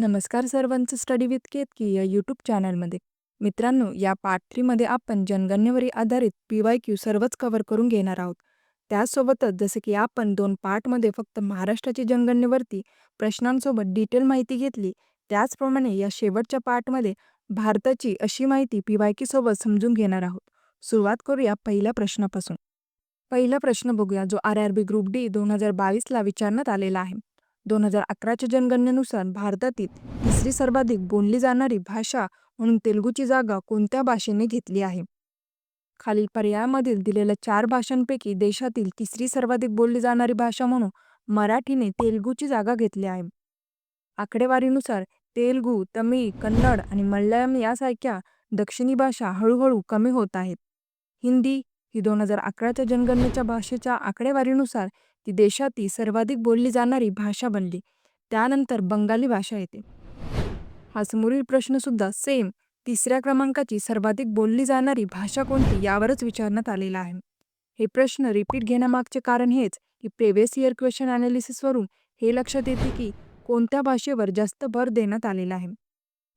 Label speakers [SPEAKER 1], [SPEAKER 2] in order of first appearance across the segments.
[SPEAKER 1] नमस्कार सर्वांचं study with Ketaki या यूट्यूब चॅनलमध्ये मित्रांनो या पार्ट थ्रीमध्ये आपण जनगणनेवरी आधारित पी वाय क्यू सर्वच कव्हर करून घेणार आहोत. त्यासोबतच जसे की आपण दोन पार्टमध्ये फक्त महाराष्ट्राची जनगणनेवरती प्रश्नांसोबत डिटेल माहिती घेतली त्याचप्रमाणे या शेवटच्या पार्टमध्ये भारताची अशी माहिती पी वाय सोबत समजून घेणार आहोत. सुरुवात करूया पहिल्या प्रश्नापासून. पहिला प्रश्न बघूया जो R R B group D दोन हजार बावीसला विचारण्यात आलेला आहे. दोन हजार अकराच्या जनगणनेनुसार भारतातील तिसरी सर्वाधिक बोलली जाणारी भाषा म्हणून तेलुगूची जागा कोणत्या भाषेने घेतली आहे? खालील पर्यायामधील दिलेल्या चार भाषांपैकी देशातील तिसरी सर्वाधिक बोलली जाणारी भाषा म्हणून मराठीने तेलुगूची जागा घेतली आहे. आकडेवारीनुसार तेलुगू तमिळ कन्नड आणि मल्याळम यासारख्या दक्षिणी भाषा हळूहळू कमी होत आहेत. हिंदी ही दोन हजार अकराच्या जनगणनेच्या भाषेच्या आकडेवारीनुसार ती देशातील सर्वाधिक बोलली जाणारी भाषा बनली. त्यानंतर बंगाली भाषा येते. हा समोरील प्रश्नसुद्धा सेम तिसऱ्या क्रमांकाची सर्वाधिक बोलली जाणारी भाषा कोणती यावरच विचारण्यात आलेला आहे. हे प्रश्न रिपीट घेण्यामागचे कारण हेच की प्रेवियस इयर क्वेश्चन ॲनालिसिसवरून हे लक्षात येते की कोणत्या भाषेवर जास्त भर देण्यात आलेला आहे.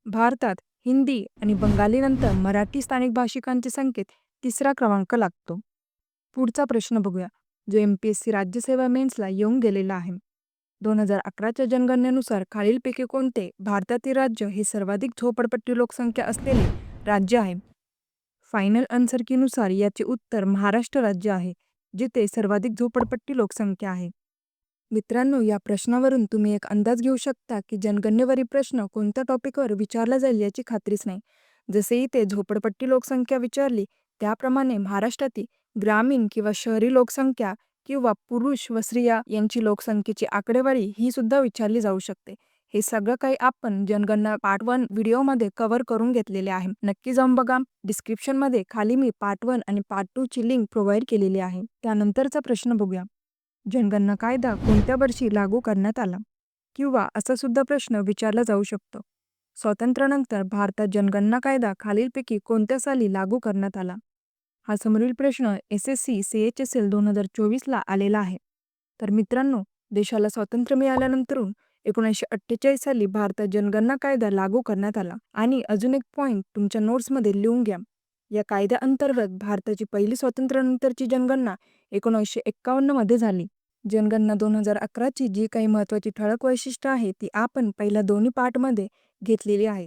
[SPEAKER 1] भारतात हिंदी आणि बंगालीनंतर मराठी स्थानिक भाषिकांचे संख्येत तिसरा क्रमांक लागतो. पुढचा प्रश्न बघूया. जो एम पी एस सी राज्यसेवा मेन्सला येऊन गेलेला आहे. दोन हजार अकराच्या जनगणनेनुसार खालीलपैकी कोणते भारतातील राज्य हे सर्वाधिक झोपडपट्टी लोकसंख्या असलेले राज्य आहे? फायनल अन्सर्कीनुसार याचे उत्तर महाराष्ट्र राज्य आहे जिथे सर्वाधिक झोपडपट्टी लोकसंख्या आहे. मित्रांनो या प्रश्नावरून तुम्ही एक अंदाज घेऊ शकता की जनगणनेवरील प्रश्न कोणत्या टॉपिकवर विचारला जाईल याची खात्रीच नाही. जसे इथे झोपडपट्टी लोकसंख्या विचारली त्याप्रमाणे महाराष्ट्रातील ग्रामीण किंवा शहरी लोकसंख्या किंवा पुरुष व स्त्रिया यांची लोकसंख्येची आकडेवारी ही सुद्धा विचारली जाऊ शकते. हे सगळं काही आपण जनगणना पार्ट वन व्हिडिओमध्ये कव्हर करून घेतलेले आहे. नक्की जाऊन बघा. डिस्क्रिप्शनमध्ये खाली मी पार्ट वन आणि पार्ट टू ची लिंक प्रोव्हाइड केलेली आहे. त्यानंतरचा प्रश्न बघूया. जनगणना कायदा कोणत्या वर्षी लागू करण्यात आला? किंवा असा सुद्धा प्रश्न विचारला जाऊ शकतो. स्वातंत्र्यानंतर भारतात जनगणना कायदा खालीलपैकी कोणत्या साली लागू करण्यात आला? हा समोरील प्रश्न S S C C H S L दोन हजार चोवीसला आलेला आहे. तर मित्रांनो देशाला स्वातंत्र्य मिळाल्यानंतरून एकोणीसशे अठ्ठेचाळीस साली भारतात जनगणना कायदा लागू करण्यात आला. आणि अजून एक पॉईंट तुमच्या नोट्समध्ये लिहून घ्या. या कायद्याअंतर्गत भारताची पहिली स्वातंत्र्यानंतरची जनगणना एकोणीसशे एक्कावन्नमध्ये झाली. जनगणना दोन हजार अकराची जी काही महत्त्वाची ठळक वैशिष्ट्य आहे ती आपण पहिल्या दोन्ही पार्टमध्ये घेतलेली आहे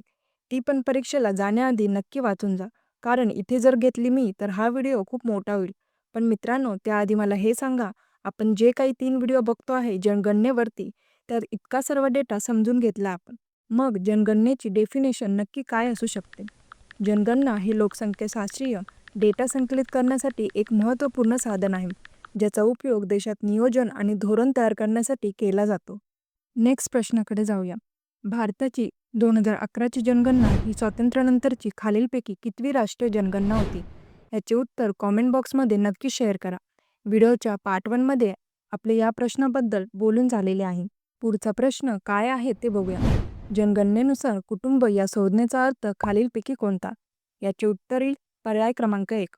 [SPEAKER 1] ती पण परीक्षेला जाण्याआधी नक्की वाचून जा. कारण इथे जर घेतली मी तर हा व्हिडिओ खूप मोठा होईल. पण मित्रांनो त्याआधी मला हे सांगा आपण जे काही तीन व्हिडिओ बघतो आहे जनगणनेवरती त्यात इतका सर्व डेटा समजून घेतला आपण. मग जनगणनेची डेफिनेशन नक्की काय असू शकते? जनगणना हे लोकसंख्याशास्त्रीय डेटा संकलित करण्यासाठी एक महत्त्वपूर्ण साधन आहे ज्याचा उपयोग देशात नियोजन आणि धोरण तयार करण्यासाठी केला जातो. नेक्स्ट प्रश्नाकडे जाऊया. भारताची दोन हजार अकराची जनगणना ही स्वातंत्र्यानंतरची खालीलपैकी कितवी राष्ट्रीय जनगणना होती? याचे उत्तर कॉमेंट बॉक्समध्ये नक्की शेअर करा. व्हिडिओच्या पार्ट वनमध्ये आपले या प्रश्नाबद्दल बोलून झालेले आहे. पुढचा प्रश्न काय आहे ते बघूया. जनगणनेनुसार कुटुंब या संज्ञेचा अर्थ खालीलपैकी कोणता? याचे उत्तर येईल पर्याय क्रमांक एक.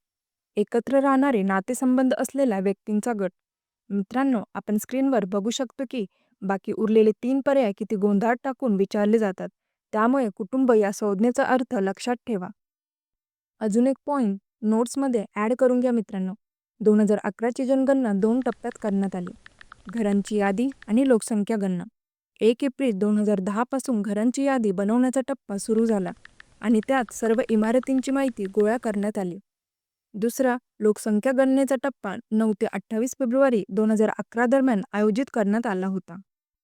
[SPEAKER 1] एकत्र राहणारे नातेसंबंध असलेल्या व्यक्तींचा गट. मित्रांनो आपण स्क्रीनवर बघू शकतो की बाकी उरलेले तीन पर्याय किती गोंधळात टाकून विचारले जातात. त्यामुळे कुटुंब या संज्ञेचा अर्थ लक्षात ठेवा. अजून एक पॉईंट नोट्समध्ये ॲड करून घ्या मित्रांनो. दोन हजार अकराची जनगणना दोन टप्प्यात करण्यात आली. घरांची यादी आणि लोकसंख्या गणना. एक एप्रिल दोन हजार दहापासून घरांची यादी बनवण्याचा टप्पा सुरू झाला आणि त्यात सर्व इमारतींची माहिती गोळा करण्यात आली. दुसरा लोकसंख्या गणनेचा टप्पा नऊ ते अठ्ठावीस फेब्रुवारी दोन हजार अकरा दरम्यान आयोजित करण्यात आला होता.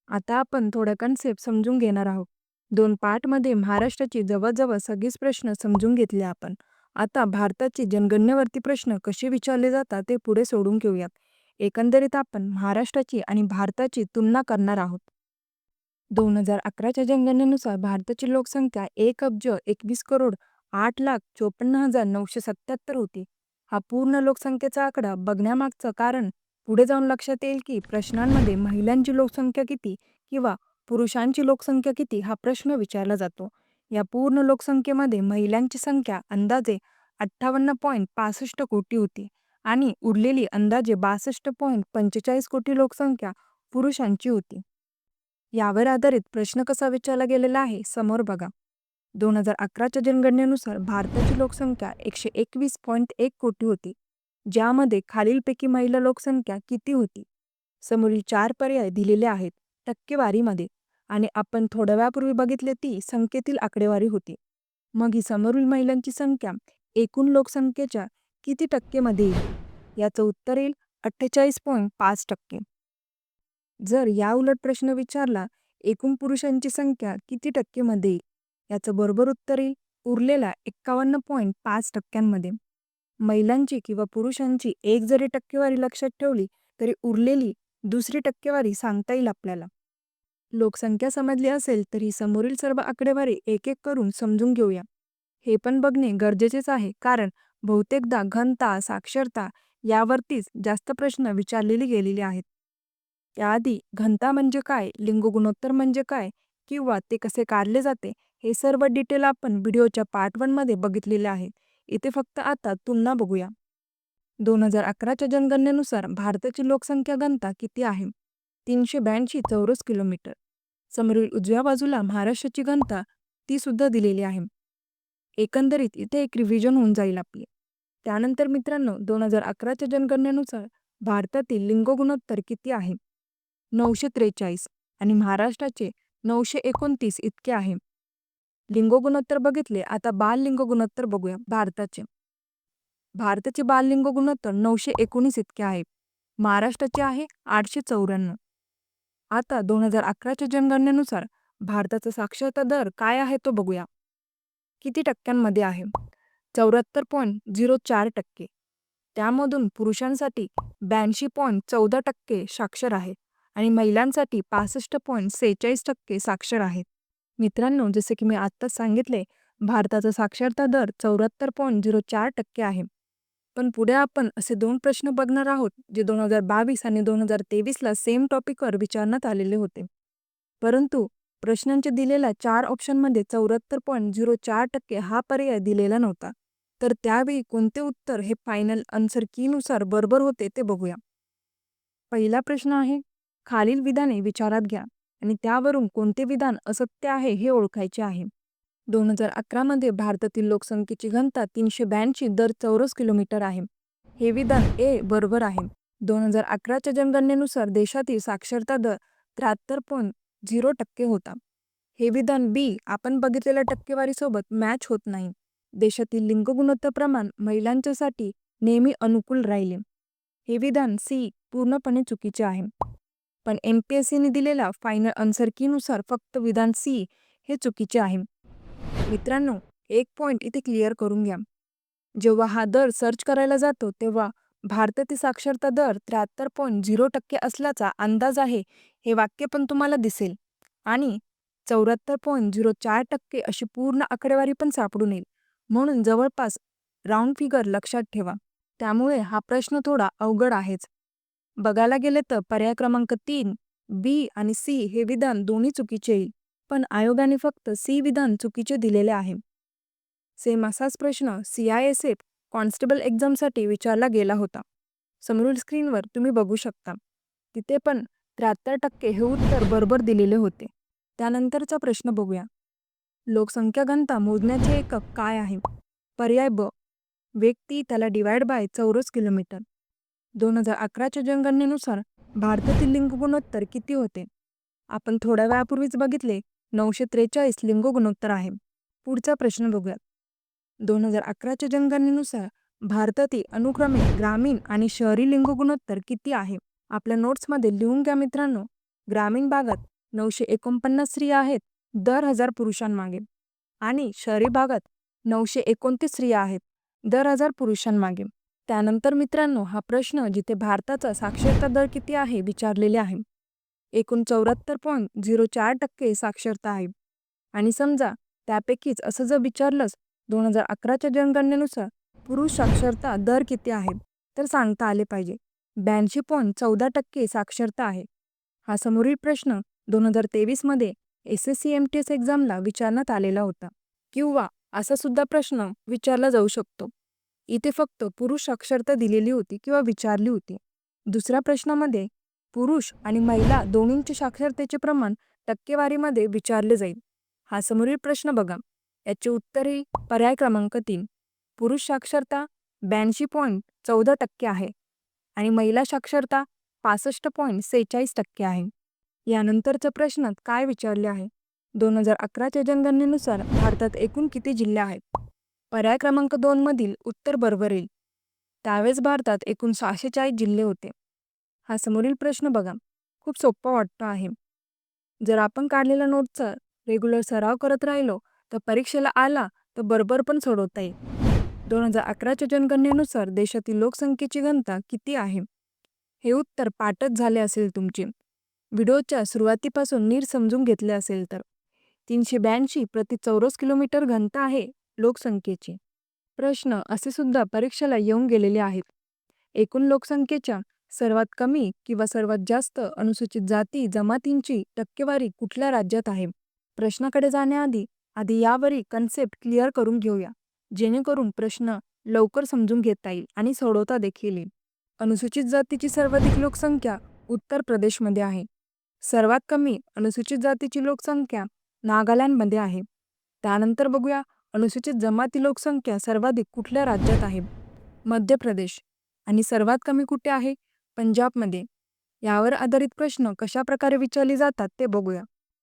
[SPEAKER 1] आता आपण थोड्या कन्सेप्ट समजून घेणार आहोत. दोन पार्टमध्ये महाराष्ट्राची जवळजवळ सगळीच प्रश्न समजून घेतले आपण. आता भारताची जनगणनेवरती प्रश्न कसे विचारले जातात ते पुढे सोडून घेऊयात. एकंदरीत आपण महाराष्ट्राची आणि भारताची तुलना करणार आहोत. दोन हजार अकराच्या जनगणनेनुसार भारताची लोकसंख्या एक अब्ज एकवीस करोड आठ लाख चोपन्न हजार नऊशे सत्याहत्तर होती. हा पूर्ण लोकसंख्येचा आकडा बघण्यामागचं कारण पुढे जाऊन लक्षात येईल की प्रश्नांमध्ये महिलांची लोकसंख्या किती किंवा पुरुषांची लोकसंख्या किती हा प्रश्न विचारला जातो. या पूर्ण लोकसंख्येमध्ये महिलांची संख्या अंदाजे अठ्ठावन्न पॉईंट पासष्ट कोटी होती आणि उरलेली अंदाजे बासष्ट पॉईंट पंचेचाळीस कोटी लोकसंख्या पुरुषांची होती. यावर आधारित प्रश्न कसा विचारला गेलेला आहे समोर बघा. दोन हजार अकराच्या जनगणनेनुसार भारताची लोकसंख्या एकशे एकवीस पॉईंट एक कोटी होती ज्यामध्ये खालीलपैकी महिला लोकसंख्या किती होती? समोरील चार पर्याय दिलेले आहेत टक्केवारीमध्ये. आणि आपण थोड्या वेळापूर्वी बघितले ती संख्येतील आकडेवारी होती. मग ही समोरील महिलांची संख्या एकूण लोकसंख्येच्या किती टक्केमध्ये येईल? याचं उत्तर येईल अठ्ठेचाळीस पॉईंट पाच टक्के. जर या उलट प्रश्न विचारला एकूण पुरुषांची संख्या किती टक्केमध्ये येईल? याचं बरोबर उत्तर येईल उरलेला एक्कावन्न पॉईंट पाच टक्क्यांमध्ये. महिलांची किंवा पुरुषांची एक जरी टक्केवारी लक्षात ठेवली तरी उरलेली दुसरी टक्केवारी सांगता येईल आपल्याला. लोकसंख्या समजली असेल तरी समोरील सर्व आकडेवारी एक एक करून समजून घेऊया. हे पण बघणे गरजेचेच आहे कारण बहुतेकदा घनता साक्षरता यावरतीच जास्त प्रश्न विचारलेले गेलेले आहेत. याआधी घनता म्हणजे काय लिंग गुणोत्तर म्हणजे काय किंवा ते कसे काढले जाते हे सर्व डिटेल आपण व्हिडिओच्या पार्ट वनमध्ये बघितलेले आहे. इथे फक्त आता तुलना बघूया. दोन हजार अकराच्या जनगणनेनुसार भारताची लोकसंख्या घनता किती आहे? तीनशे ब्याऐंशी चौरस किलोमीटर. समोरील उजव्या बाजूला महाराष्ट्राची घनता ती सुद्धा दिलेली आहे. एकंदरीत इथे एक रिव्हिजन होऊन जाईल आपली. त्यानंतर मित्रांनो दोन हजार अकराच्या जनगणनेनुसार भारतातील लिंग गुणोत्तर किती आहे? नऊशे त्रेचाळीस आणि महाराष्ट्राचे नऊशे एकोणतीस इतके आहे. लिंग गुणोत्तर बघितले आता बाल लिंग गुणोत्तर बघूया भारताचे. भारताचे बाल लिंग गुणोत्तर नऊशे एकोणीस इतके आहे. महाराष्ट्राचे आहे आठशे चौऱ्याण्णव. आता दोन हजार अकराच्या जनगणनेनुसार भारताचा साक्षरता दर काय आहे तो बघूया. किती टक्क्यांमध्ये आहे? चौऱ्याहत्तर पॉईंट झिरो चार टक्के. त्यामधून पुरुषांसाठी ब्याऐंशी पॉईंट चौदा टक्के साक्षर आहे आणि महिलांसाठी पासष्ट पॉईंट सेहेचाळीस टक्के साक्षर आहेत मित्रांनो जसे की मी आत्ताच सांगितले भारताचा साक्षरता दर चौऱ्याहत्तर पॉईंट झिरो चार टक्के आहे. पण पुढे आपण असे दोन प्रश्न बघणार आहोत जे दोन हजार बावीस आणि दोन हजार तेवीसला सेम टॉपिकवर विचारण्यात आलेले होते. परंतु प्रश्नांचे दिलेल्या चार ऑप्शनमध्ये चौऱ्याहत्तर पॉईंट झिरो चार टक्के हा पर्याय दिलेला नव्हता. तर त्यावेळी कोणते उत्तर हे फायनल आन्सर कीनुसार बरोबर होते ते बघूया. पहिला प्रश्न आहे खालील विधाने विचारात घ्या आणि त्यावरून कोणते विधान असत्य आहे हे ओळखायचे आहे. दोन हजार अकरामध्ये भारतातील लोकसंख्येची घनता तीनशे ब्याऐंशी दर चौरस किलोमीटर आहे. हे विधान ए बरोबर आहे. दोन हजार अकराच्या जनगणनेनुसार देशातील साक्षरता दर त्र्याहत्तर पॉईंट झिरो टक्के होता. हे विधान बी आपण बघितलेल्या टक्केवारीसोबत मॅच होत नाही. देशातील लिंग गुणोत्तर प्रमाण महिलांच्यासाठी नेहमी अनुकूल राहिले. हे विधान सी पूर्णपणे चुकीचे आहे. पण एम पी एस सीने दिलेल्या फायनल आन्सर कीनुसार फक्त विधान सी हे चुकीचे आहे. मित्रांनो एक पॉईंट इथे क्लिअर करून घ्या. जेव्हा हा दर सर्च करायला जातो तेव्हा भारतातील साक्षरता दर त्र्याहत्तर पॉईंट झिरो टक्के असल्याचा अंदाज आहे हे वाक्य पण तुम्हाला दिसेल. आणि चौऱ्याहत्तर पॉईंट झिरो चार टक्के अशी पूर्ण आकडेवारी पण सापडून येईल. म्हणून जवळपास राऊंड फिगर लक्षात ठेवा. त्यामुळे हा प्रश्न थोडा अवघड आहेच. बघायला गेले तर पर्याय क्रमांक तीन बी आणि सी हे विधान दोन्ही चुकीचे येईल. पण आयोगाने फक्त सी विधान चुकीचे दिलेले आहे. सेम असाच प्रश्न C I S F constable एक्झामसाठी विचारला गेला होता. समोरील स्क्रीनवर तुम्ही बघू शकता. तिथे पण त्र्याहत्तर टक्के हे उत्तर बरोबर दिलेले होते. त्यानंतरचा प्रश्न बघूया. लोकसंख्या घनता मोजण्याचे एकक काय आहे? पर्याय ब. व्यक्ती त्याला डिवाइड बाय चौरस किलोमीटर. दोन हजार अकराच्या जनगणनेनुसार भारतातील लिंग गुणोत्तर किती होते? आपण थोड्या वेळापूर्वीच बघितले नऊशे त्रेचाळीस लिंग गुणोत्तर आहे. पुढचा प्रश्न बघूयात. दोन हजार अकराच्या जनगणनेनुसार भारतातील अनुक्रमे ग्रामीण आणि शहरी लिंग गुणोत्तर किती आहे? आपल्या नोट्समध्ये लिहून घ्या मित्रांनो. ग्रामीण भागात नऊशे एकोणपन्नास स्त्रिया आहेत दर हजार पुरुषांमागे. आणि शहरी भागात नऊशे एकोणतीस स्त्रिया आहेत दर हजार पुरुषांमागे. त्यानंतर मित्रांनो हा प्रश्न जिथे भारताचा साक्षरता दर किती आहे विचारलेले आहे. एकूण चौऱ्याहत्तर पॉईंट झिरो चार टक्के साक्षरता आहे. आणि समजा त्यापैकीच असं जर विचारलंच दोन हजार अकराच्या जनगणनेनुसार पुरुष साक्षरता दर किती आहे? तर सांगता आले पाहिजे. ब्याऐंशी पॉईंट चौदा टक्के साक्षरता आहे. हा समोरील प्रश्न दोन हजार तेवीसमध्ये S S C M T S एक्झामला विचारण्यात आलेला होता. किंवा असा सुद्धा प्रश्न विचारला जाऊ शकतो. इथे फक्त पुरुष साक्षरता दिलेली होती किंवा विचारली होती. दुसऱ्या प्रश्नामध्ये पुरुष आणि महिला दोन्हींच्या साक्षरतेचे प्रमाण टक्केवारीमध्ये विचारले जाईल. हा समोरील प्रश्न बघा. याचे उत्तर हे पर्याय क्रमांक तीन. पुरुष साक्षरता ब्याऐंशी पॉईंट चौदा टक्के आहे आणि महिला साक्षरता पासष्ट पॉईंट सेहेचाळीस टक्के आहे. यानंतरच्या प्रश्नात काय विचारले आहे? दोन हजार अकराच्या जनगणनेनुसार भारतात एकूण किती जिल्हे आहेत? पर्याय क्रमांक दोनमधील उत्तर बरोबर येईल. त्यावेळेस भारतात एकूण सहाशे चाळीस जिल्हे होते. हा समोरील प्रश्न बघा. खूप सोपा वाटतो आहे. जर आपण काढलेल्या नोटचा रेग्युलर सराव करत राहिलो तर परीक्षेला आला तर बरोबर पण सोडवता येईल. दोन हजार अकराच्या जनगणनेनुसार देशातील लोकसंख्येची घनता किती आहे? हे उत्तर पाठच झाले असेल तुमचे. व्हिडिओच्या सुरुवातीपासून नीट समजून घेतले असेल तर. तीनशे ब्याऐंशी प्रति चौरस किलोमीटर घनता आहे लोकसंख्येची. प्रश्न असे सुद्धा परीक्षेला येऊन गेलेले आहेत. एकूण लोकसंख्येच्या सर्वात कमी किंवा सर्वात जास्त अनुसूचित जाती जमातींची टक्केवारी कुठल्या राज्यात आहे? प्रश्नाकडे जाण्याआधी आधी यावरील कन्सेप्ट क्लिअर करून घेऊया जेणेकरून प्रश्न लवकर समजून घेता येईल आणि सोडवता देखील येईल. अनुसूचित जातीची सर्वाधिक लोकसंख्या उत्तर प्रदेशमध्ये आहे. सर्वात कमी अनुसूचित जातीची लोकसंख्या नागालँडमध्ये आहे. त्यानंतर बघूया अनुसूचित जमाती लोकसंख्या सर्वाधिक कुठल्या राज्यात आहे? मध्य प्रदेश. आणि सर्वात कमी कुठे आहे? पंजाबमध्ये. यावर आधारित प्रश्न कशा प्रकारे विचारले जातात ते बघूया.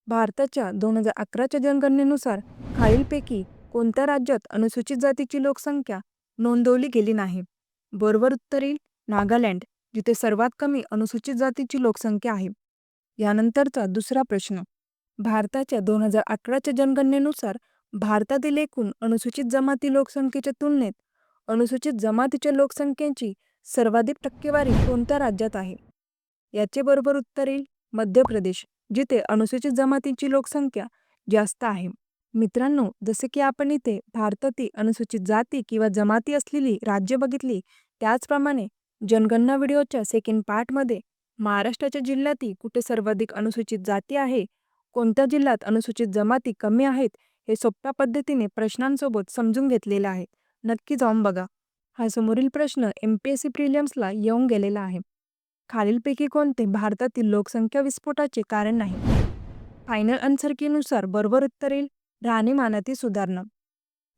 [SPEAKER 1] भारताच्या दोन हजार अकराच्या जनगणनेनुसार खालीलपैकी कोणत्या राज्यात अनुसूचित जातीची लोकसंख्या नोंदवली गेली नाही? बरोबर उत्तर येईल नागालँड जिथे सर्वात कमी अनुसूचित जातीची लोकसंख्या आहे. यानंतरचा दुसरा प्रश्न. भारताच्या दोन हजार अकराच्या जनगणनेनुसार भारतातील एकूण अनुसूचित जमाती लोकसंख्येच्या तुलनेत अनुसूचित जमातीच्या लोकसंख्येची सर्वाधिक टक्केवारी कोणत्या राज्यात आहे? याचे बरोबर उत्तर येईल मध्य प्रदेश जिथे अनुसूचित जमातीची लोकसंख्या जास्त आहे. मित्रांनो जसे की आपण इथे भारतातील अनुसूचित जाती किंवा जमाती असलेली राज्य बघितली त्याचप्रमाणे जनगणना व्हिडिओच्या सेकंड पार्टमध्ये महाराष्ट्राच्या जिल्ह्यातील कुठे सर्वाधिक अनुसूचित जाती आहे कोणत्या जिल्ह्यात अनुसूचित जमाती कमी आहेत हे सोप्या पद्धतीने प्रश्नांसोबत समजून घेतलेलं आहे. नक्की जाऊन बघा. हा समोरील प्रश्न एम पी एस सी प्रिलियम्सला येऊन गेलेला आहे. खालीलपैकी कोणते भारतातील लोकसंख्या विस्फोटाचे कारण नाही? फायनल अनसरकीनुसार बरोबर उत्तर येईल राहणीमानातील सुधारणा.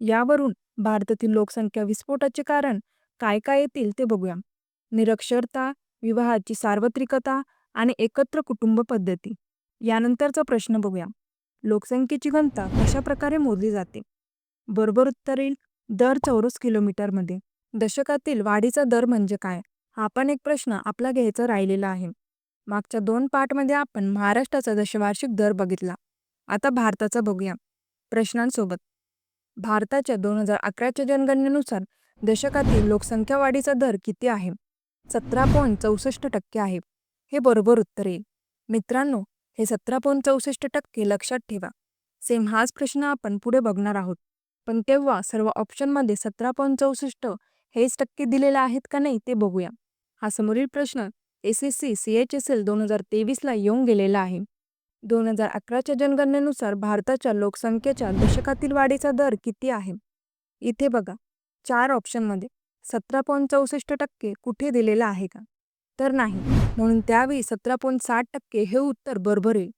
[SPEAKER 1] यावरून भारतातील लोकसंख्या विस्फोटाचे कारण काय काय येतील ते बघूया. निरक्षरता विवाहाची सार्वत्रिकता आणि एकत्र कुटुंब पद्धती. यानंतरचा प्रश्न बघूया. लोकसंख्येची घनता कशा प्रकारे मोजली जाते? बरोबर उत्तर येईल दर चौरस किलोमीटरमध्ये. दशकातील वाढीचा दर म्हणजे काय? हा पण एक प्रश्न आपला घ्यायचा राहिलेला आहे. मागच्या दोन पार्टमध्ये आपण महाराष्ट्राचा दशवार्षिक दर बघितला. आता भारताचा बघूया. प्रश्नांसोबत. भारताच्या दोन हजार अकराच्या जनगणनेनुसार दशकातील लोकसंख्या वाढीचा दर किती आहे? सतरा पॉईंट चौसष्ट टक्के आहे. हे बरोबर उत्तर येईल मित्रांनो हे सतरा पॉईंट चौसष्ट टक्के लक्षात ठेवा. सेम हाच प्रश्न आपण पुढे बघणार आहोत. पण तेव्हा सर्व ऑप्शनमध्ये सतरा पॉईंट चौसष्ट हेच टक्के दिलेले आहेत का नाही ते बघूया. हा समोरील प्रश्न S S C C H S L दोन हजार तेवीसला येऊन गेलेला आहे. दोन हजार अकराच्या जनगणनेनुसार भारताच्या लोकसंख्येच्या दशकातील वाढीचा दर किती आहे? इथे बघा. चार ऑप्शनमध्ये सतरा पॉईंट चौसष्ट टक्के कुठे दिलेला आहे का? तर नाही. म्हणून त्यावेळी सतरा पॉईंट साठ टक्के हे उत्तर बरोबर येईल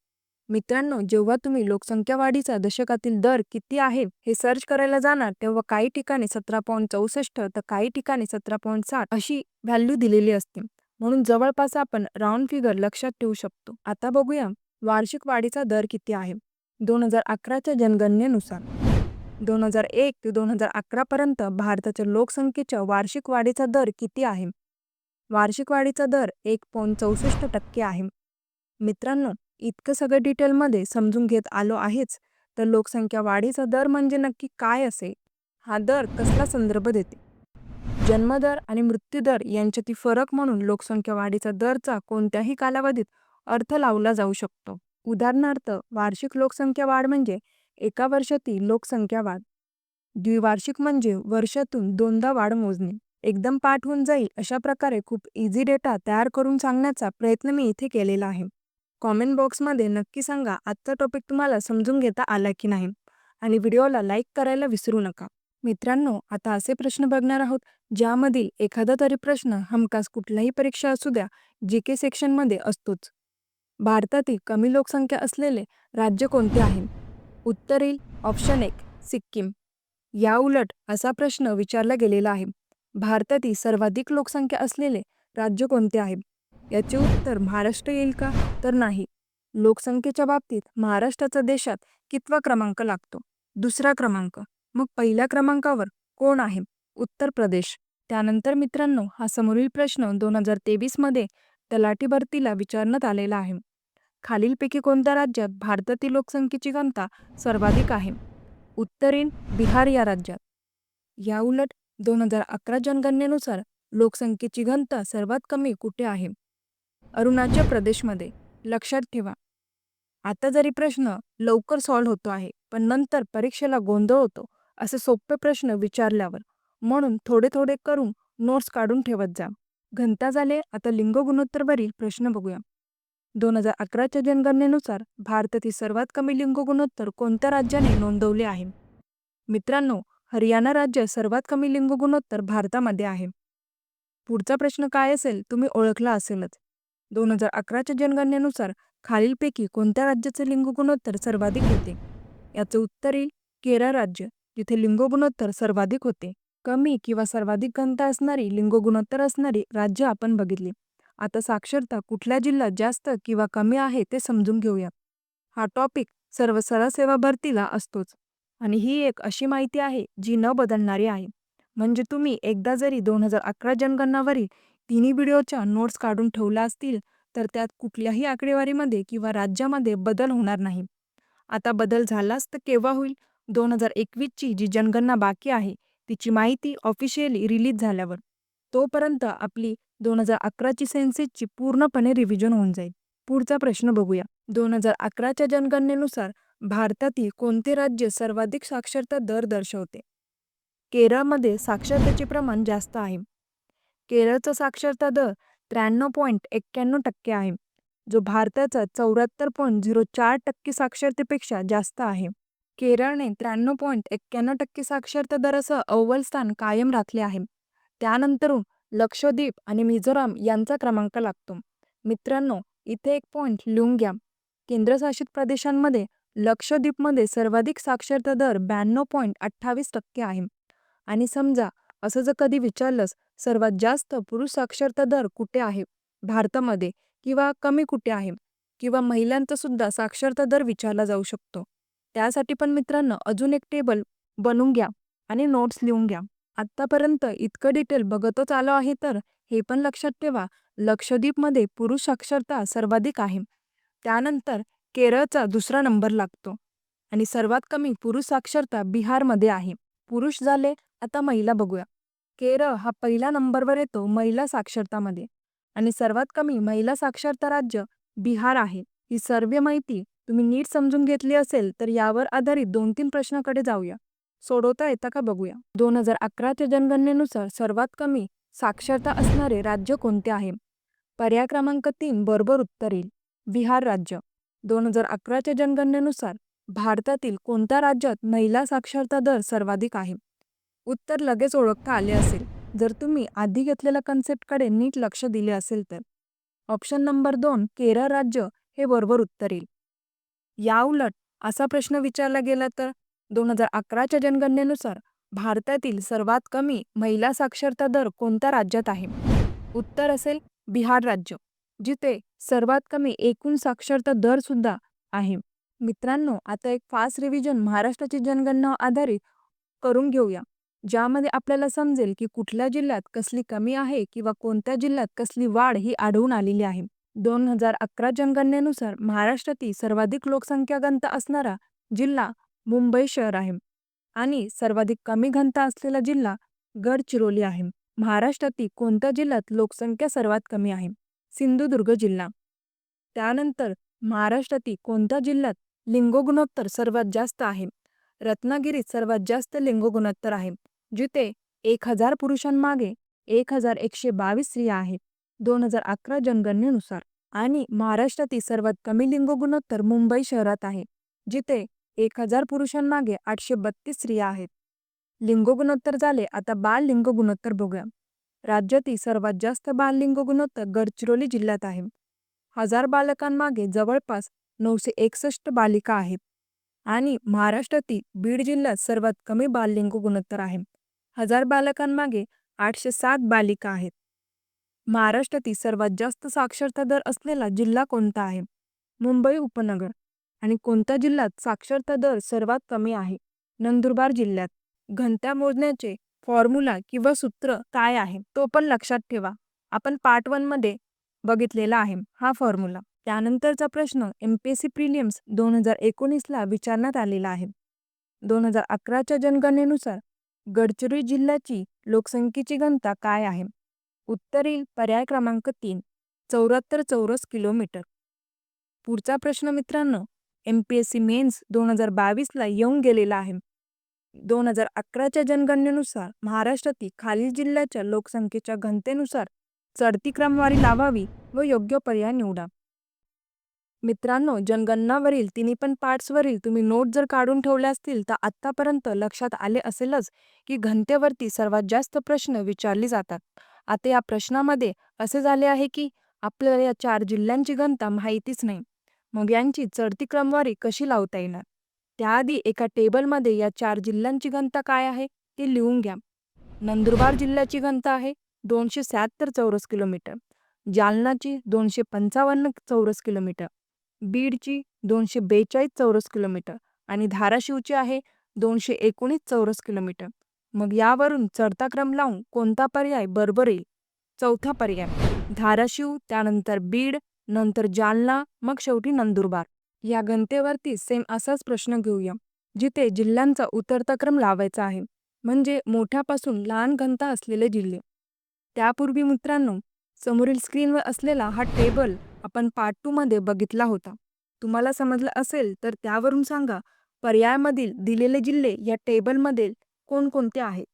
[SPEAKER 1] मित्रांनो जेव्हा तुम्ही लोकसंख्या वाढीचा दशकातील दर किती आहे हे सर्च करायला जाणार तेव्हा काही ठिकाणी सतरा पॉईंट चौसष्ट तर काही ठिकाणी सतरा पॉईंट साठ अशी व्हॅल्यू दिलेली असते. म्हणून जवळपास आपण राऊंड फिगर लक्षात ठेवू शकतो. आता बघूया वार्षिक वाढीचा दर किती आहे. दोन हजार अकराच्या जनगणनेनुसार. दोन हजार एक ते दोन हजार अकरापर्यंत भारताच्या लोकसंख्येच्या वार्षिक वाढीचा दर किती आहे? वार्षिक वाढीचा दर एक पॉईंट चौसष्ट टक्के आहे. मित्रांनो इतकं सगळं डिटेलमध्ये समजून घेत आलो आहेच. तर लोकसंख्या वाढीचा दर म्हणजे नक्की काय असे? हा दर कसला संदर्भ देते? जन्मदर आणि मृत्यूदर यांच्यातील फरक म्हणून लोकसंख्या वाढीचा दरचा कोणत्याही कालावधीत अर्थ लावला जाऊ शकतो. उदाहरणार्थ वार्षिक लोकसंख्या वाढ म्हणजे एका वर्षातील लोकसंख्या वाढ. द्विवार्षिक म्हणजे वर्षातून दोनदा वाढ मोजणे. एकदम पाठ होऊन जाईल अशा प्रकारे खूप इझी डेटा तयार करून सांगण्याचा प्रयत्न मी इथे केलेला आहे. कॉमेंट बॉक्समध्ये नक्की सांगा आजचा टॉपिक तुम्हाला समजून घेता आला की नाही. आणि व्हिडिओला लाईक करायला विसरू नका. मित्रांनो आता असे प्रश्न बघणार आहोत ज्यामधील एखादा तरी प्रश्न हमखास कुठल्याही परीक्षा असू द्या जी के सेक्शनमध्ये असतोच. भारतातील कमी लोकसंख्या असलेले राज्य कोणते आहे? उत्तर येईल ऑप्शन एक सिक्कीम. याउलट असा प्रश्न विचारला गेलेला आहे. भारतातील सर्वाधिक लोकसंख्या असलेले राज्य कोणते आहे? याचे उत्तर महाराष्ट्र येईल का? तर नाही. लोकसंख्येच्या बाबतीत महाराष्ट्राचा देशात कितवा क्रमांक लागतो? दुसरा क्रमांक. मग पहिल्या क्रमांकावर कोण आहे? उत्तर प्रदेश. त्यानंतर मित्रांनो हा समोरील प्रश्न दोन हजार तेवीसमध्ये तलाठी भरतीला विचारण्यात आलेला आहे. खालीलपैकी कोणत्या राज्यात भारतातील लोकसंख्येची घनता सर्वाधिक आहे? उत्तरेन बिहार या राज्यात. याउलट दोन हजार अकरा जनगणनेनुसार लोकसंख्येची घनता सर्वात कमी कुठे आहे? अरुणाचल प्रदेशमध्ये. लक्षात ठेवा. आता जरी प्रश्न लवकर सॉल्व्ह होतो आहे पण नंतर परीक्षेला गोंधळ होतो असे सोपे प्रश्न विचारल्यावर. म्हणून थोडे थोडे करून नोट्स काढून ठेवत जा. घंता झाले आता लिंग गुणोत्तरवरील प्रश्न बघूया. दोन हजार अकराच्या जनगणनेनुसार भारतातील सर्वात कमी लिंग गुणोत्तर कोणत्या राज्याने नोंदवले आहे? मित्रांनो हरियाणा राज्य सर्वात कमी लिंग गुणोत्तर भारतामध्ये आहे. पुढचा प्रश्न काय असेल तुम्ही ओळखला असेलच. दोन हजार अकराच्या जनगणनेनुसार खालीलपैकी कोणत्या राज्याचे लिंग गुणोत्तर सर्वाधिक होते? याचे उत्तर येईल केरळ राज्य जिथे लिंग गुणोत्तर सर्वाधिक होते. कमी किंवा सर्वाधिक घनता असणारी लिंग गुणोत्तर असणारी राज्य आपण बघितली. आता साक्षरता कुठल्या जिल्ह्यात जास्त किंवा कमी आहे ते समजून घेऊया. हा टॉपिक सर्व सेवा भरतीला असतोच. आणि ही एक अशी माहिती आहे जी न बदलणारी आहे. म्हणजे तुम्ही एकदा जरी दोन हजार अकरा जनगणनावरील तिन्ही व्हिडिओच्या नोट्स काढून ठेवल्या असतील तर त्यात कुठल्याही आकडेवारीमध्ये किंवा राज्यामध्ये बदल होणार नाही. आता बदल झालाच तर केव्हा होईल? दोन हजार एकवीसची जी जनगणना बाकी आहे तिची माहिती ऑफिशियली रिलीज झाल्यावर. तोपर्यंत आपली दोन हजार अकराची सेन्सेसची पूर्णपणे रिव्हिजन होऊन जाईल. पुढचा प्रश्न बघूया. दोन हजार अकराच्या जनगणनेनुसार भारतातील कोणते राज्य सर्वाधिक साक्षरता दर दर्शवते? केरळमध्ये साक्षरतेचे प्रमाण जास्त आहे. केरळचा साक्षरता दर त्र्याण्णव पॉईंट एक्क्याण्णव टक्के आहे जो भारताचा चौऱ्याहत्तर पॉईंट झिरो चार टक्के साक्षरतेपेक्षा जास्त आहे. केरळने त्र्याण्णव पॉईंट एक्क्याण्णव टक्के साक्षरता दरासह अव्वल स्थान कायम राखले आहे. त्यानंतरून लक्षद्वीप आणि मिझोराम यांचा क्रमांक लागतो. मित्रांनो इथे एक पॉईंट लिहून घ्या. केंद्रशासित प्रदेशांमध्ये लक्षद्वीपमध्ये सर्वाधिक साक्षरता दर ब्याण्णव पॉईंट अठ्ठावीस टक्के आहे. आणि समजा असं जर कधी विचारलंस सर्वात जास्त पुरुष साक्षरता दर कुठे आहे? भारतामध्ये किंवा कमी कुठे आहे? किंवा महिलांचा सुद्धा साक्षरता दर विचारला जाऊ शकतो. त्यासाठी पण मित्रांनो अजून एक टेबल बनवून घ्या आणि नोट्स लिहून घ्या. आत्तापर्यंत इतकं डिटेल बघतच आलो आहे तर हे पण लक्षात ठेवा लक्षद्वीपमध्ये पुरुष साक्षरता सर्वाधिक आहे. त्यानंतर केरळचा दुसरा नंबर लागतो. आणि सर्वात कमी पुरुष साक्षरता बिहारमध्ये आहे. पुरुष झाले आता महिला बघूया. केरळ हा पहिल्या नंबरवर येतो महिला साक्षरतामध्ये. आणि सर्वात कमी महिला साक्षरता राज्य बिहार आहे. ही सर्व माहिती तुम्ही नीट समजून घेतली असेल तर यावर आधारित दोन तीन प्रश्नाकडे जाऊया. सोडवता येता का बघूया. दोन हजार अकराच्या जनगणनेनुसार सर्वात कमी साक्षरता असणारे राज्य कोणते आहे? पर्याय क्रमांक तीन बरोबर उत्तर येईल. बिहार राज्य. दोन हजार अकराच्या जनगणनेनुसार भारतातील कोणत्या राज्यात महिला साक्षरता दर सर्वाधिक आहे? उत्तर लगेच ओळखता आले असेल. जर तुम्ही आधी घेतलेल्या कन्सेप्टकडे नीट लक्ष दिले असेल तर. ऑप्शन नंबर दोन केरळ राज्य हे बरोबर उत्तर येईल. याउलट असा प्रश्न विचारला गेला तर दोन हजार अकराच्या जनगणनेनुसार भारतातील सर्वात कमी महिला साक्षरता दर कोणत्या राज्यात आहे? उत्तर असेल बिहार राज्य जिथे सर्वात कमी एकूण साक्षरता दर सुद्धा आहे. मित्रांनो आता एक फास्ट रिव्हिजन महाराष्ट्राची जनगणना आधारित करून घेऊया. ज्यामध्ये आपल्याला समजेल की कुठल्या जिल्ह्यात कसली कमी आहे किंवा कोणत्या जिल्ह्यात कसली वाढ ही आढळून आलेली आहे. दोन हजार अकरा जनगणनेनुसार महाराष्ट्रातील सर्वाधिक लोकसंख्या घनता असणारा जिल्हा मुंबई शहर आहे आणि सर्वाधिक कमी घनता असलेला जिल्हा गडचिरोली आहे. महाराष्ट्रातील कोणत्या जिल्ह्यात लोकसंख्या सर्वात कमी आहे? सिंधुदुर्ग जिल्हा. त्यानंतर महाराष्ट्रातील कोणत्या जिल्ह्यात लिंगोगुणोत्तर सर्वात जास्त आहे? रत्नागिरीत सर्वात जास्त लिंगोगुणोत्तर आहे. जिथे एक हजार पुरुषांमागे एक हजार एकशे बावीस स्त्रिया आहेत. दोन हजार अकरा जनगणनेनुसार आणि महाराष्ट्रातील सर्वात कमी लिंग गुणोत्तर मुंबई शहरात आहे जिथे एक हजार पुरुषांमागे आठशे बत्तीस स्त्रिया आहेत. लिंग गुणोत्तर झाले आता बाल लिंग गुणोत्तर बघूया. राज्यातील सर्वात जास्त बाल लिंग गुणोत्तर गडचिरोली जिल्ह्यात आहे. हजार बालकांमागे जवळपास नऊशे एकसष्ट बालिका आहेत. आणि महाराष्ट्रातील बीड जिल्ह्यात सर्वात कमी बाललिंग गुणोत्तर आहे. हजार बालकांमागे आठशे सात बालिका आहेत. महाराष्ट्रातील सर्वात जास्त साक्षरता दर असलेला जिल्हा कोणता आहे? मुंबई उपनगर. आणि कोणत्या जिल्ह्यात साक्षरता दर सर्वात कमी आहे? नंदुरबार जिल्ह्यात. घनत्या मोजण्याचे फॉर्म्युला किंवा सूत्र काय आहे? तो पण लक्षात ठेवा. आपण पार्ट वनमध्ये बघितलेला आहे. हा फॉर्म्युला त्यानंतरचा प्रश्न M P S C prelims दोन हजार एकोणीसला विचारण्यात आलेला आहे. दोन हजार अकराच्या जनगणनेनुसार गडचिरोली जिल्ह्याची लोकसंख्येची घनता काय आहे? उत्तरील पर्याय क्रमांक तीन चौऱ्याहत्तर चौरस किलोमीटर. पुढचा प्रश्न मित्रांनो M P S C mains दोन हजार बावीसला येऊन गेलेला आहे. दोन हजार अकराच्या जनगणनेनुसार महाराष्ट्रातील खालील जिल्ह्याच्या लोकसंख्येच्या घनतेनुसार चढती क्रमवारी लावावी व योग्य पर्याय निवडा. मित्रांनो जनगणनावरील तिन्ही पण पार्ट्सवरील तुम्ही नोट जर काढून ठेवले असतील तर आत्तापर्यंत लक्षात आले असेलच की घनतेवरती सर्वात जास्त प्रश्न विचारले जातात. आता या प्रश्नामध्ये असे झाले आहे की आपल्याला या चार जिल्ह्यांची घनता माहितीच नाही. मग यांची चढती क्रमवारी कशी लावता येणार? त्याआधी एका टेबलमध्ये या चार जिल्ह्यांची घनता काय आहे ते लिहून घ्या. नंदुरबार जिल्ह्याची घनता आहे दोनशे शहात्तर चौरस किलोमीटर. जालनाची दोनशे पंचावन्न चौरस किलोमीटर. बीडची दोनशे बेचाळीस चौरस किलोमीटर आणि धाराशिवची आहे दोनशे एकोणीस चौरस किलोमीटर. मग यावरून चढता क्रम लावून कोणता पर्याय बरोबर येईल? चौथा पर्याय धाराशिव त्यानंतर बीड नंतर जालना मग शेवटी नंदुरबार. या घनतेवरती सेम असाच प्रश्न घेऊया जिथे जिल्ह्यांचा उतरता क्रम लावायचा आहे. म्हणजे मोठ्यापासून लहान घनता असलेले जिल्हे. त्यापूर्वी मित्रांनो समोरील स्क्रीनवर असलेला हा टेबल आपण पार्ट टूमध्ये बघितला होता. तुम्हाला समजलं असेल तर त्यावरून सांगा पर्यायामधील दिलेले जिल्हे या टेबलमध्ये कोणकोणते आहेत?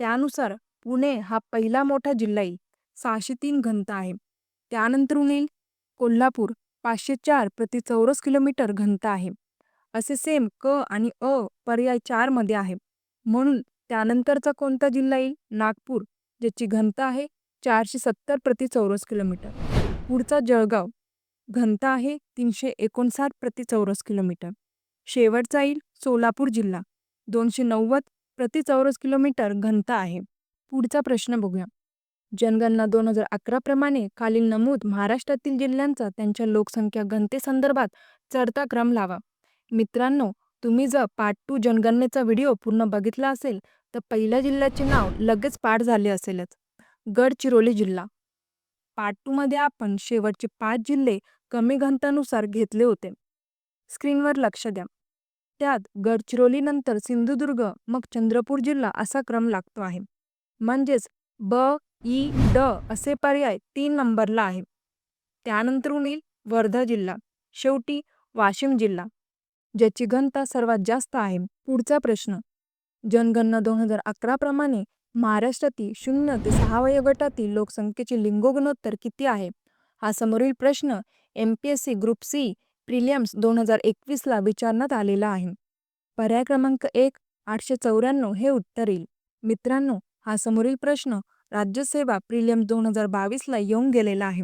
[SPEAKER 1] त्यानुसार पुणे हा पहिला मोठा जिल्हा येईल सहाशे तीन घनता आहे. त्यानंतर येईल कोल्हापूर पाचशे चार प्रति चौरस किलोमीटर घनता आहे. असे सेम क आणि अ पर्याय चारमध्ये आहे. म्हणून त्यानंतरचा कोणता जिल्हा येईल? नागपूर ज्याची घनता आहे चारशे सत्तर प्रति चौरस किलोमीटर. पुढचा जळगाव. घनता आहे तीनशे एकोणसाठ प्रति चौरस किलोमीटर. शेवटचा येईल सोलापूर जिल्हा. दोनशे नव्वद प्रति चौरस किलोमीटर घनता आहे. पुढचा प्रश्न बघूया. जनगणना दोन हजार अकरा प्रमाणे खालील नमूद महाराष्ट्रातील जिल्ह्यांचा त्यांच्या लोकसंख्या घनतेसंदर्भात चढता क्रम लावा. मित्रांनो तुम्ही जर पार्ट टू जनगणनेचा व्हिडिओ पूर्ण बघितला असेल तर पहिल्या जिल्ह्याचे नाव लगेच पाठ झाले असेलच. गडचिरोली जिल्हा. पार्ट टू मध्ये आपण शेवटचे पाच जिल्हे कमी घनतानुसार घेतले होते. स्क्रीनवर लक्ष द्या. त्यात गडचिरोली नंतर सिंधुदुर्ग मग चंद्रपूर जिल्हा असा क्रम लागतो आहे. म्हणजेच ब ई ड असे पर्याय तीन नंबरला आहे. त्यानंतर येईल वर्धा जिल्हा. शेवटी वाशिम जिल्हा. ज्याची घनता सर्वात जास्त आहे. पुढचा प्रश्न. जनगणना दोन हजार अकरा प्रमाणे महाराष्ट्रातील शून्य ते सहा वयोगटातील लोकसंख्येचे लिंग गुणोत्तर किती आहे? हा समोरील प्रश्न M P S C group C prelims दोन हजार एकवीसला विचारण्यात आलेला आहे. पर्याय क्रमांक एक आठशे चौऱ्याण्णव हे उत्तर येईल. मित्रांनो हा समोरील प्रश्न राज्यसेवा प्रिलियम्स दोन हजार बावीसला येऊन गेलेला आहे.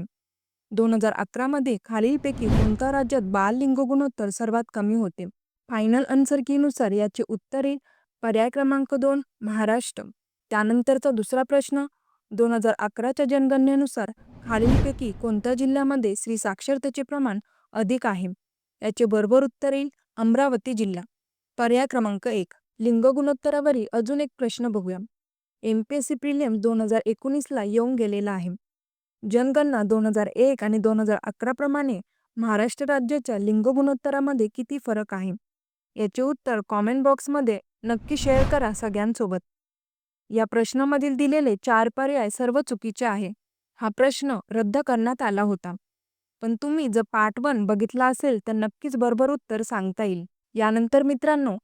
[SPEAKER 1] दोन हजार अकरामध्ये खालीलपैकी कोणत्या राज्यात बाल लिंग गुणोत्तर सर्वात कमी होते? फायनल आन्सर कीनुसार याचे उत्तर येईल. पर्याय क्रमांक दोन महाराष्ट्र. त्यानंतरचा दुसरा प्रश्न दोन हजार अकराच्या जनगणनेनुसार खालीलपैकी कोणत्या जिल्ह्यामध्ये स्त्री साक्षरतेचे प्रमाण अधिक आहे? याचे बरोबर उत्तर येईल अमरावती जिल्हा. पर्याय क्रमांक एक. लिंग गुणोत्तरावरील अजून एक प्रश्न बघूया. M P S C prelim दोन हजार एकोणीसला येऊन गेलेला आहे. जनगणना दोन हजार एक आणि दोन हजार अकरा प्रमाणे महाराष्ट्र राज्याच्या लिंग गुणोत्तरामध्ये किती फरक आहे? याचे उत्तर कॉमेंट बॉक्समध्ये नक्की शेअर करा सगळ्यांसोबत. या प्रश्नामधील दिलेले चार पर्याय सर्व चुकीचे आहे. हा प्रश्न रद्द करण्यात आला होता. पण तुम्ही जर पार्ट वन बघितला असेल तर नक्कीच बरोबर उत्तर सांगता येईल. यानंतर मित्रांनो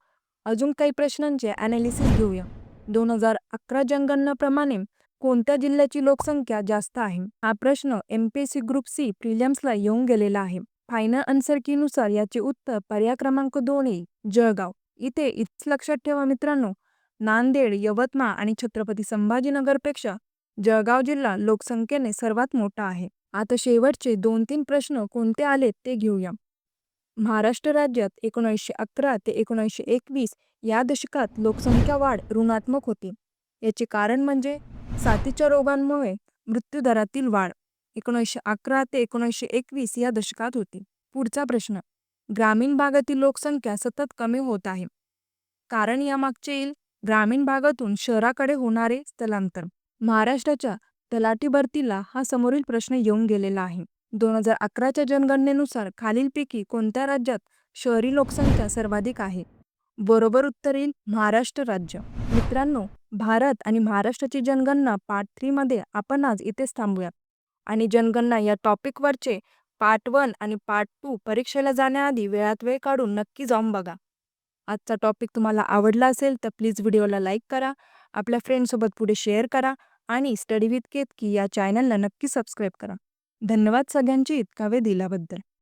[SPEAKER 1] अजून काही प्रश्नांचे ॲनालिसिस घेऊया. दोन हजार अकरा जनगणनाप्रमाणे कोणत्या जिल्ह्याची लोकसंख्या जास्त आहे? हा प्रश्न M P S C group C प्रिलियम्सला येऊन गेलेला आहे. फायनल आन्सर कीनुसार याचे उत्तर पर्याय क्रमांक दोन येईल. जळगाव. इथे इथेच लक्षात ठेवा मित्रांनो नांदेड यवतमाळ आणि छत्रपती संभाजीनगरपेक्षा जळगाव जिल्हा लोकसंख्येने सर्वात मोठा आहे. आता शेवटचे दोन तीन प्रश्न कोणते आलेत ते घेऊया. महाराष्ट्र राज्यात एकोणीसशे अकरा ते एकोणीसशे एकवीस या दशकात लोकसंख्या वाढ ऋणात्मक होती. याचे कारण म्हणजे साथीच्या रोगांमुळे मृत्यूदरातील वाढ एकोणीसशे अकरा ते एकोणीसशे एकवीस या दशकात होती. पुढचा प्रश्न ग्रामीण भागातील लोकसंख्या सतत कमी होत आहे. कारण यामागचे येईल ग्रामीण भागातून शहराकडे होणारे स्थलांतर. महाराष्ट्राच्या तलाठी भरतीला हा समोरील प्रश्न येऊन गेलेला आहे. दोन हजार अकराच्या जनगणनेनुसार खालीलपैकी कोणत्या राज्यात शहरी लोकसंख्या सर्वाधिक आहे? बरोबर उत्तर येईल महाराष्ट्र राज्य. मित्रांनो भारत आणि महाराष्ट्राची जनगणना पार्ट थ्रीमध्ये आपण आज इथेच थांबूयात. आणि जनगणना या टॉपिकवरचे पार्ट वन आणि पार्ट टू परीक्षेला जाण्याआधी वेळात वेळ काढून नक्की जाऊन बघा. आजचा टॉपिक तुम्हाला आवडला असेल तर प्लीज व्हिडिओला लाईक करा आपल्या फ्रेंडसोबत पुढे शेअर करा आणि स्टडी विथ केतकी या चॅनलला नक्की सबस्क्राईब करा. धन्यवाद सगळ्यांची इतका वेळ दिल्याबद्दल.